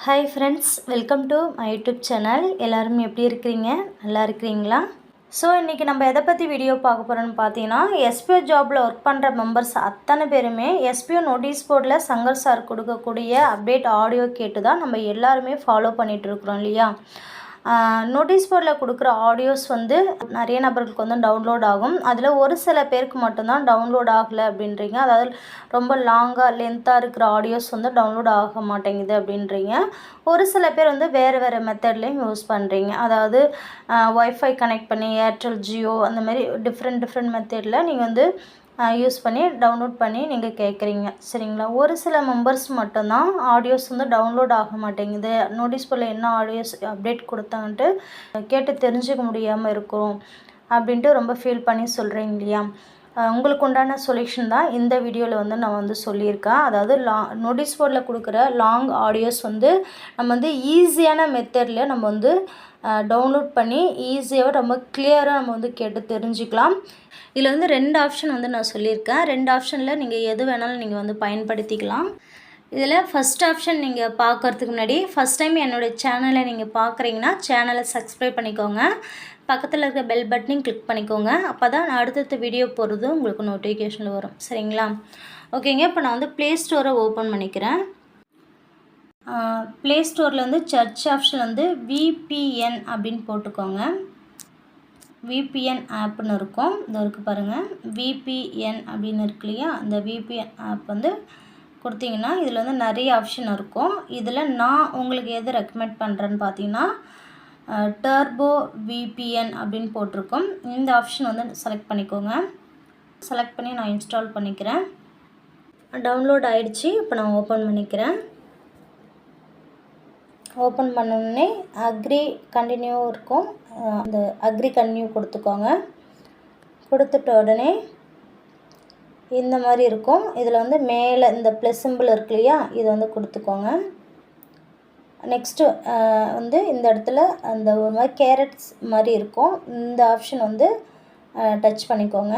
Hi friends welcome to my YouTube channel எல்லோரும் எப்படி இருக்கிறீங்க? நல்லா இருக்கிறீங்களா? ஸோ இன்றைக்கி நம்ம எதை பற்றி வீடியோ பார்க்க போகிறோம்னு பார்த்தீங்கன்னா எஸ்பிஓ ஜாபில் ஒர்க் பண்ணுற மெம்பர்ஸ் அத்தனை பேருமே எஸ்பிஓ நோட்டீஸ் போர்டில் சங்கர் சார் கொடுக்கக்கூடிய அப்டேட் ஆடியோ கேட்டு தான் நம்ம எல்லாருமே ஃபாலோ பண்ணிகிட்டு இருக்கிறோம் இல்லையா? நோட்டீஸ் போர்டில் கொடுக்குற ஆடியோஸ் வந்து நிறைய நபர்களுக்கு வந்து டவுன்லோட் ஆகும். அதில் ஒரு சில பேருக்கு மட்டும்தான் டவுன்லோட் ஆகலை அப்படின்றீங்க. அதாவது ரொம்ப லாங்காக லென்த்தாக இருக்கிற ஆடியோஸ் வந்து டவுன்லோட் ஆக மாட்டேங்குது அப்படின்றீங்க. ஒரு சில பேர் வந்து வேறு வேறு மெத்தட்லேயும் யூஸ் பண்ணுறீங்க அதாவது ஒய்ஃபை கனெக்ட் பண்ணி ஏர்டெல் ஜியோ அந்த மாதிரி டிஃப்ரெண்ட் டிஃப்ரெண்ட் மெத்தடில் நீங்கள் வந்து யூஸ் பண்ணி டவுன்லோட் பண்ணி நீங்கள் கேட்குறீங்க சரிங்களா? ஒரு சில மெம்பர்ஸ் மட்டும்தான் ஆடியோஸ் வந்து டவுன்லோட் ஆக மாட்டேங்குது. நோட்டீஸ் போர்டில் என்ன ஆடியோஸ் அப்டேட் கொடுத்தாங்கன்ட்டு கேட்டு தெரிஞ்சுக்க முடியாமல் இருக்கும் அப்படின்ட்டு ரொம்ப ஃபீல் பண்ணி சொல்கிறீங்க இல்லையா? உங்களுக்கு உண்டான சொல்யூஷன் தான் இந்த வீடியோவில் வந்து நான் வந்து சொல்லியிருக்கேன். அதாவது லா நோட்டீஸ் போர்டில் கொடுக்குற லாங் ஆடியோஸ் வந்து நம்ம வந்து ஈஸியான மெத்தடில் நம்ம வந்து டவுன்லோட் பண்ணி ஈஸியாக ரொம்ப கிளியராக நம்ம வந்து கேட்டு தெரிஞ்சுக்கலாம். இதில் வந்து ரெண்டு ஆப்ஷன் வந்து நான் சொல்லியிருக்கேன். ரெண்டு ஆப்ஷனில் நீங்கள் எது வேணாலும் நீங்கள் வந்து பயன்படுத்திக்கலாம். இதில் ஃபஸ்ட் ஆப்ஷன் நீங்கள் பார்க்குறதுக்கு முன்னாடி ஃபஸ்ட் டைம் என்னோடய சேனலை நீங்கள் பார்க்குறீங்கன்னா சேனலை சப்ஸ்கிரைப் பண்ணிக்கோங்க. பக்கத்தில் இருக்க பெல் பட்டனையும் கிளிக் பண்ணிக்கோங்க. அப்போ தான் நான் அடுத்தடுத்த வீடியோ போகிறது உங்களுக்கு நோட்டிஃபிகேஷனில் வரும். சரிங்களா? ஓகேங்க இப்போ நான் வந்து ப்ளே ஸ்டோரை ஓப்பன் பண்ணிக்கிறேன். ப்ளே ஸ்டோரில் வந்து சர்ச் ஆப்ஷன் வந்து விபிஎன் அப்படின்னு போட்டுக்கோங்க. விபிஎன் ஆப்னு இருக்கும். இது இருக்குது பாருங்கள் விபிஎன் அப்படின்னு இருக்கு இல்லையா? அந்த விபிஎன் ஆப் வந்து கொடுத்தீங்கன்னா இதில் வந்து நிறைய ஆப்ஷன் இருக்கும். இதில் நான் உங்களுக்கு எது ரெக்கமெண்ட் பண்ணுறேன்னு பார்த்தீங்கன்னா டர்போ விபிஎன் அப்படின்னு போட்டிருக்கோம். இந்த ஆப்ஷன் வந்து செலக்ட் பண்ணிக்கோங்க. செலக்ட் பண்ணி நான் இன்ஸ்டால் பண்ணிக்கிறேன். டவுன்லோட் ஆகிடுச்சி இப்போ நான் ஓப்பன் பண்ணிக்கிறேன். ஓப்பன் பண்ணோடனே அக்ரி கண்டினியூ இருக்கும். அந்த அக்ரி கண்டினியூ கொடுத்துக்கோங்க. கொடுத்துட்ட உடனே இந்த மாதிரி இருக்கும். இதில் வந்து மேலே இந்த ப்ளஸ் சிம்பிள் இருக்கு இல்லையா இதை வந்து கொடுத்துக்கோங்க. நெக்ஸ்ட்டு வந்து இந்த இடத்துல அந்த ஒரு மாதிரி கேரட்ஸ் மாதிரி இருக்கும். இந்த ஆப்ஷன் வந்து டச் பண்ணிக்கோங்க.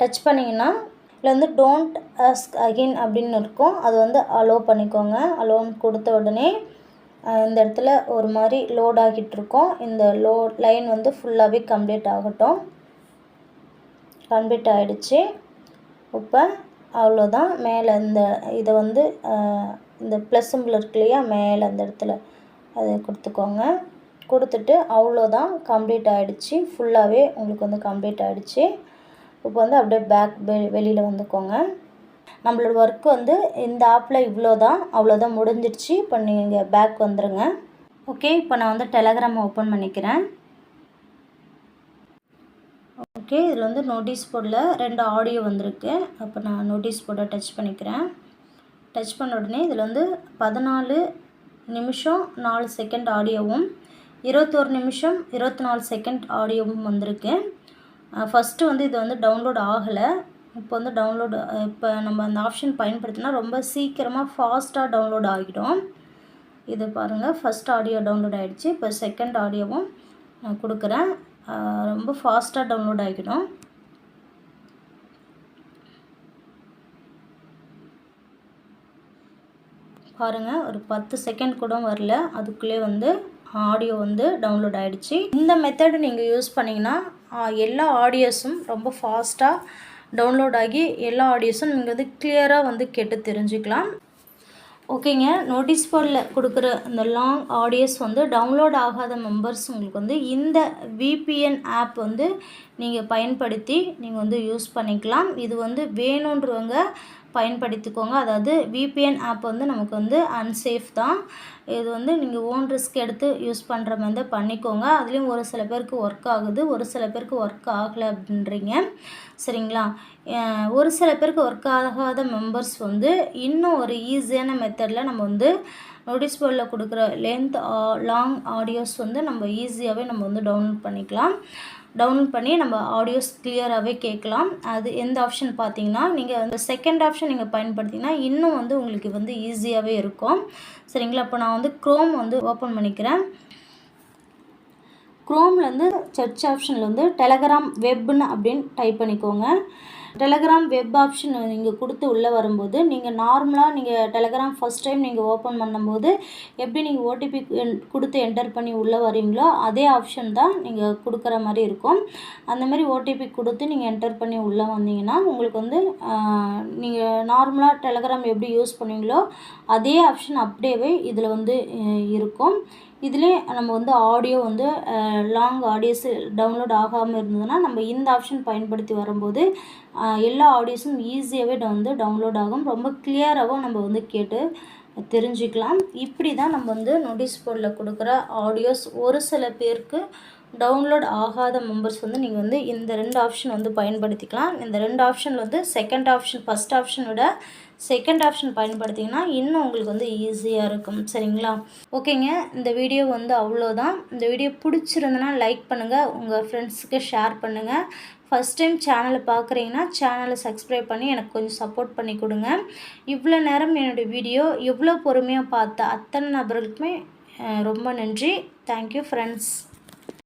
டச் பண்ணிங்கன்னா இதில் வந்து டோன்ட் அஸ்க் அகெயின் அப்படின்னு இருக்கும். அது வந்து அலோ பண்ணிக்கோங்க. அலோன் கொடுத்த உடனே இந்த இடத்துல ஒரு மாதிரி லோட் ஆகிட்டு இருக்கோம். இந்த லோ லைன் வந்து ஃபுல்லாகவே கம்ப்ளீட் ஆகட்டும். கம்ப்ளீட் ஆகிடுச்சு இப்போ அவ்வளோதான் மேலே இந்த இதை வந்து இந்த ப்ளஸ் சிம்பிள் இருக்கு இல்லையா? மேலே அந்த இடத்துல அதை கொடுத்துக்கோங்க. கொடுத்துட்டு அவ்வளோதான் கம்ப்ளீட் ஆகிடுச்சு ஃபுல்லாகவே உங்களுக்கு வந்து கம்ப்ளீட் ஆகிடுச்சு இப்போ வந்து அப்படியே பேக் வெ வெளியில் வந்துக்கோங்க. நம்மளோட ஒர்க் வந்து இந்த ஆப்பில் இவ்வளோ தான் அவ்வளோதான் முடிஞ்சிடுச்சு. இப்போ நீங்கள் பேக் வந்துடுங்க ஓகே இப்போ நான் வந்து டெலகிராம் ஓப்பன் பண்ணிக்கிறேன். ஓகே இதில் வந்து நோட்டீஸ் போர்டில் ரெண்டு ஆடியோ வந்திருக்கு. அப்போ நான் நோட்டீஸ் போர்டை டச் பண்ணிக்கிறேன். டச் பண்ண உடனே இதில் வந்து பதினாலு நிமிஷம் நாலு செகண்ட் ஆடியோவும் இருபத்தோரு நிமிஷம் இருபத்தி நாலு செகண்ட் ஆடியோவும் வந்திருக்கு. ஃபஸ்ட்டு வந்து இது வந்து டவுன்லோட் ஆகலை. இப்போ வந்து டவுன்லோடு இப்போ நம்ம அந்த ஆப்ஷன் பயன்படுத்தினா ரொம்ப சீக்கிரமாக ஃபாஸ்ட்டாக டவுன்லோட் ஆகிடும். இது பாருங்கள் ஃபஸ்ட் ஆடியோ டவுன்லோட் ஆகிடுச்சு இப்போ செகண்ட் ஆடியோவும் நான் கொடுக்குறேன். ரொம்ப ஃபாஸ்ட்டாக டவுன்லோட் ஆகிடும். பாருங்கள் ஒரு பத்து செகண்ட் கூட வரல. அதுக்குள்ளே வந்து ஆடியோ வந்து டவுன்லோட் ஆகிடுச்சு இந்த மெத்தடு நீங்கள் யூஸ் பண்ணிங்கன்னா எல்லா ஆடியோஸும் ரொம்ப ஃபாஸ்ட்டாக டவுன்லோட் ஆகி எல்லா ஆடியோஸும் நீங்கள் வந்து கிளியராக வந்து கேட்டு தெரிஞ்சுக்கலாம். ஓகேங்க நோட்டீஸ் போர்டில் கொடுக்குற இந்த லாங் ஆடியோஸ் வந்து டவுன்லோட் ஆகாத மெம்பர்ஸ் உங்களுக்கு வந்து இந்த விபிஎன் ஆப் வந்து நீங்கள் பயன்படுத்தி நீங்கள் வந்து யூஸ் பண்ணிக்கலாம். இது வந்து வேணுன்றவங்க பயன்படுத்திக்கோங்க. அதாவது விபிஎன் ஆப் வந்து நமக்கு வந்து அன்சேஃப் தான். இது வந்து நீங்கள் ஓன் ரிஸ்க் எடுத்து யூஸ் பண்ணுற மாதிரி தான் பண்ணிக்கோங்க. அதுலேயும் ஒரு சில பேருக்கு ஒர்க் ஆகுது. ஒரு சில பேருக்கு ஒர்க் ஆகலை அப்படின்றீங்க. சரிங்களா? ஒரு சில பேருக்கு ஒர்க் ஆகாத மெம்பர்ஸ் வந்து இன்னும் ஒரு ஈஸியான மெத்தடில் நம்ம வந்து நோட்டீஸ் போர்டில் கொடுக்குற லென்த் லாங் ஆடியோஸ் வந்து நம்ம ஈஸியாகவே நம்ம வந்து டவுன்லோட் பண்ணிக்கலாம். டவுன்லோட் பண்ணி நம்ம ஆடியோஸ் கிளியராகவே கேட்கலாம். அது எந்த ஆப்ஷன் பார்த்தீங்கன்னா நீங்கள் அந்த செகண்ட் ஆப்ஷன் நீங்கள் பயன்படுத்திங்கன்னா இன்னும் வந்து உங்களுக்கு வந்து ஈஸியாகவே இருக்கும். சரிங்களா? இப்போ நான் வந்து க்ரோம் வந்து ஓப்பன் பண்ணிக்கிறேன். க்ரோமில் வந்து சர்ச் ஆப்ஷனில் வந்து டெலகிராம் வெப்னு அப்படின்னு டைப் பண்ணிக்கோங்க. டெலகிராம் வெப் ஆப்ஷன் நீங்கள் கொடுத்து உள்ளே வரும்போது நீங்கள் நார்மலாக நீங்கள் டெலகிராம் ஃபஸ்ட் டைம் நீங்கள் ஓப்பன் பண்ணும்போது எப்படி நீங்கள் ஓடிபி கொடுத்து என்டர் பண்ணி உள்ளே வரீங்களோ அதே ஆப்ஷன் தான் நீங்கள் கொடுக்குற மாதிரி இருக்கும். அந்த மாதிரி ஓடிபி கொடுத்து நீங்கள் என்டர் பண்ணி உள்ளே வந்தீங்கன்னா உங்களுக்கு வந்து நீங்கள் நார்மலாக டெலகிராம் எப்படி யூஸ் பண்ணுவீங்களோ அதே ஆப்ஷன் அப்படியே இதில் வந்து இருக்கும். இதுலேயும் நம்ம வந்து ஆடியோ வந்து லாங் ஆடியோஸு டவுன்லோட் ஆகாமல் இருந்ததுன்னா நம்ம இந்த ஆப்ஷன் பயன்படுத்தி வரும்போது எல்லா ஆடியோஸும் ஈஸியாகவே வந்து டவுன்லோட் ஆகும். ரொம்ப கிளியராகவும் நம்ம வந்து கேட்டு தெரிஞ்சுக்கலாம். இப்படி தான் நம்ம வந்து நோட்டீஸ் போர்டில் கொடுக்குற ஆடியோஸ் ஒரு சில பேருக்கு டவுன்லோட் ஆகாத மெம்பர்ஸ் வந்து நீங்கள் வந்து இந்த ரெண்டு ஆப்ஷன் வந்து பயன்படுத்திக்கலாம். இந்த ரெண்டு ஆப்ஷன் வந்து செகண்ட் ஆப்ஷன் ஃபஸ்ட் ஆப்ஷனோட விட செகண்ட் ஆப்ஷன் பயன்படுத்திங்கன்னா இன்னும் உங்களுக்கு வந்து ஈஸியாக இருக்கும். சரிங்களா? ஓகேங்க. இந்த வீடியோ வந்து அவ்வளோதான் இந்த வீடியோ பிடிச்சிருந்தனா லைக் பண்ணுங்கள் உங்கள் ஃப்ரெண்ட்ஸுக்கு ஷேர் பண்ணுங்கள் ஃபஸ்ட் டைம் சேனலை பார்க்குறீங்கன்னா சேனலை சப்ஸ்கிரைப் பண்ணி எனக்கு கொஞ்சம் சப்போர்ட் பண்ணி கொடுங்க. இவ்வளோ நேரம் என்னுடைய வீடியோ எவ்வளோ பொறுமையாக பார்த்த அத்தனை நபர்களுக்குமே ரொம்ப நன்றி. Thank you friends